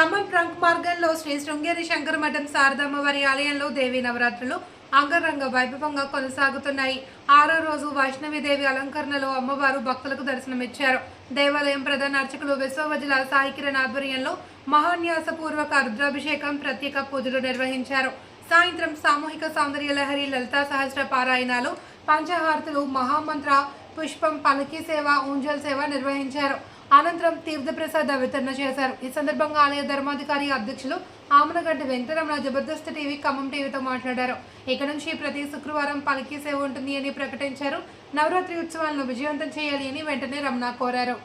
Khammam trunk మార్గంలో శ్రీ శృంగేరి శంకర మఠం శారదమ్మ వారి ఆలయంలో దేవీ నవరాత్రులు అంగరంగ వైభవంగా కొనసాగుతున్నాయి. ఆరో రోజు వైష్ణవిదేవి అలంకరణలో అమ్మవారు భక్తులకు దర్శనమిచ్చారు. దేవాలయం ప్రధాన అర్చకులు విశ్వవజుల సాయికిరణ్ ఆధ్వర్యంలో మహాన్యాసపూర్వక రుద్రాభిషేకం ప్రత్యేక పూజలు నిర్వహించారు. సాయంత్రం సామూహిక సౌందర్య లహరి లలితా సహస్ర పారాయణాలు పంచహారతులు మహామంత్ర పుష్పం పలకీ సేవ ఊంజల్ సేవ నిర్వహించారు. అనంతరం తీర్థప్రసాద వితరణ చేశారు. ఈ సందర్భంగా ఆలయ ధర్మాధికారి అధ్యక్షులు ఆమనగడ్డ వెంకటరమణ జబర్దస్త్ టీవీ ఖమ్మం టీవీతో మాట్లాడారు. ఇక నుంచి ప్రతి శుక్రవారం పలికి సేవ ఉంటుంది అని ప్రకటించారు. నవరాత్రి ఉత్సవాలను విజయవంతం చేయాలి అని వెంటనే రమణ కోరారు.